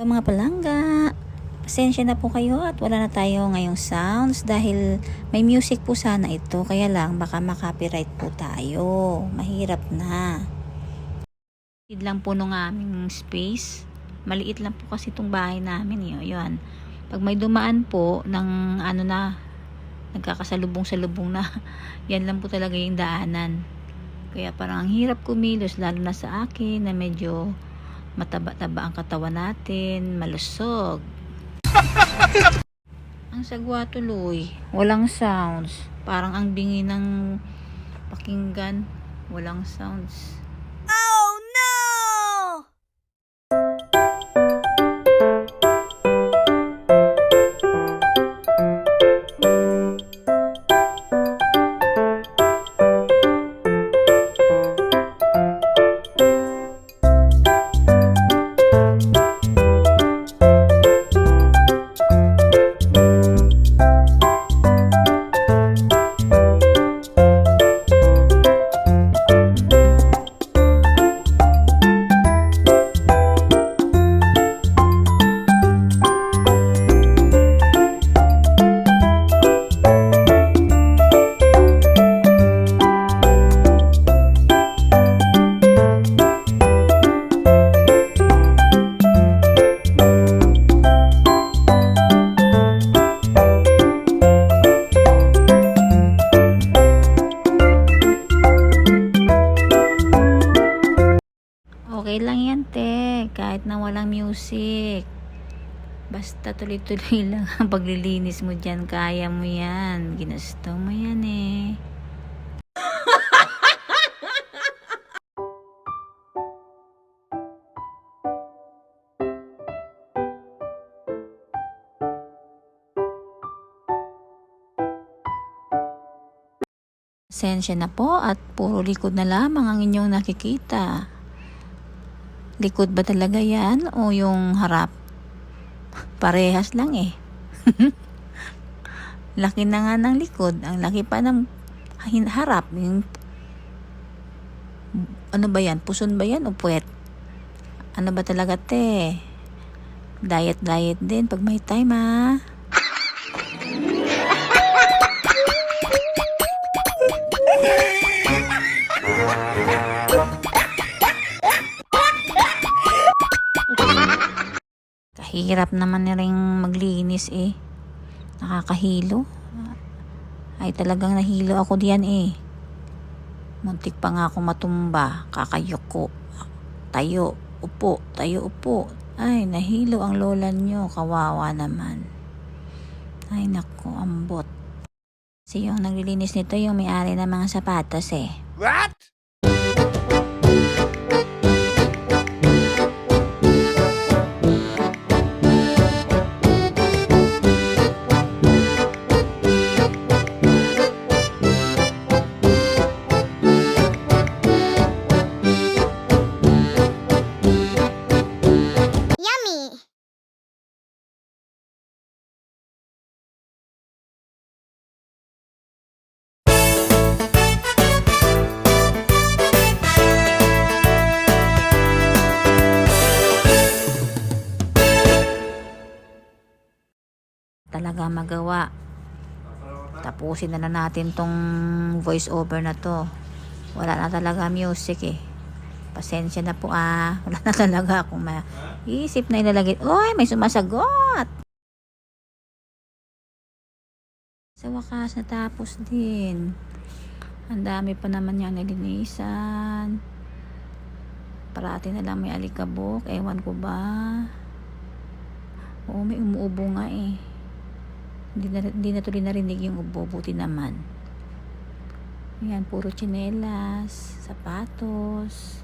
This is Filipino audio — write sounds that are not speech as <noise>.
Mga palangga, pasensya na po kayo at wala na tayo ngayong sounds dahil may music po sana ito kaya lang baka makopyright po tayo. Mahirap na. Maliit lang po nung aming space. Maliit lang po kasi itong bahay namin. Yun, yun. Pag may dumaan po ng ano na, nagkakasalubong-salubong na, <laughs> yan lang po talaga yung daanan. Kaya parang ang hirap kumilos lalo na sa akin na medyo mataba-taba ang katawan natin, malusog. <laughs> ang sagwa tuloy, walang sounds. Parang ang bingi ng pakinggan, walang sounds. Okay lang yan, te. Kahit na walang music. Basta tuloy-tuloy <laughs> lang ang paglilinis mo dyan. Kaya mo yan. Ginusto mo yan eh. <laughs> Sensya na po at puro likod na lamang ang inyong nakikita. Likod ba talaga yan o yung harap? Parehas lang eh. <laughs> laki na nga ng likod. Ang laki pa ng harap. Yung, ano ba yan? Puson ba yan o puwet? Ano ba talaga te? Diet diet din pag may time ah. Kahirap naman na rin maglinis eh. Nakakahilo. Ay talagang nahilo ako diyan eh. Muntik pa nga ako matumba. Kakayoko. Tayo. Upo. Tayo upo. Ay, nahilo ang lola nyo. Kawawa naman. Ay, nako, ambot. Kasi yung naglilinis nito, yung may-ari ng mga sapatos eh. What? Talaga magawa. Tapusin na na natin tong voice over na to. Wala na talaga music eh. Pasensya na po ah. <laughs> Wala na talaga akong maisip na ilalagay. Oy, may sumasagot! Sa wakas natapos din. Ang dami pa naman niyang nilinisan. Parati na lang may alikabok. Ewan ko ba. Oo, may umuubo nga eh. Hindi na, hindi na tuloy narinig yung ubo. Naman. Ayan, puro tsinelas, sapatos.